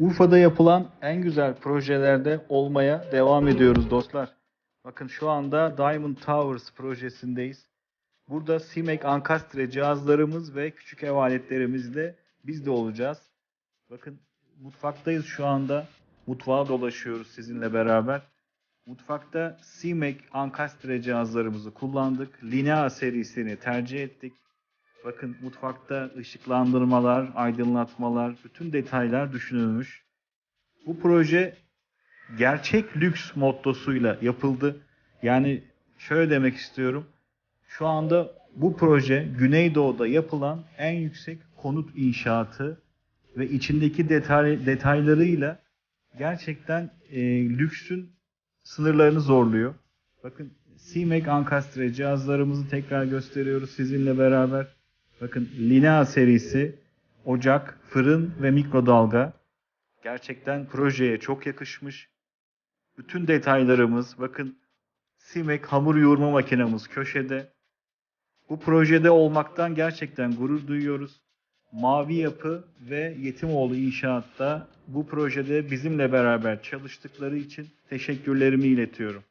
Urfa'da yapılan en güzel projelerde olmaya devam ediyoruz dostlar. Bakın şu anda Diamond Towers projesindeyiz. Burada CIMEC Ankastre cihazlarımız ve küçük ev aletlerimizle biz de olacağız. Bakın mutfaktayız şu anda. Mutfağa dolaşıyoruz sizinle beraber. Mutfakta CIMEC Ankastre cihazlarımızı kullandık. Linea serisini tercih ettik. Bakın mutfakta ışıklandırmalar, aydınlatmalar, bütün detaylar düşünülmüş. Bu proje gerçek lüks mottosuyla yapıldı. Yani şöyle demek istiyorum. Şu anda bu proje Güneydoğu'da yapılan en yüksek konut inşaatı ve içindeki detay, detaylarıyla gerçekten e, lüksün sınırlarını zorluyor. Bakın CMAC Ankastre cihazlarımızı tekrar gösteriyoruz sizinle beraber. Bakın Linea serisi, ocak, fırın ve mikrodalga. Gerçekten projeye çok yakışmış. Bütün detaylarımız, bakın CMAC hamur yoğurma makinamız köşede. Bu projede olmaktan gerçekten gurur duyuyoruz. Mavi Yapı ve Yetimoğlu İnşaat'ta bu projede bizimle beraber çalıştıkları için teşekkürlerimi iletiyorum.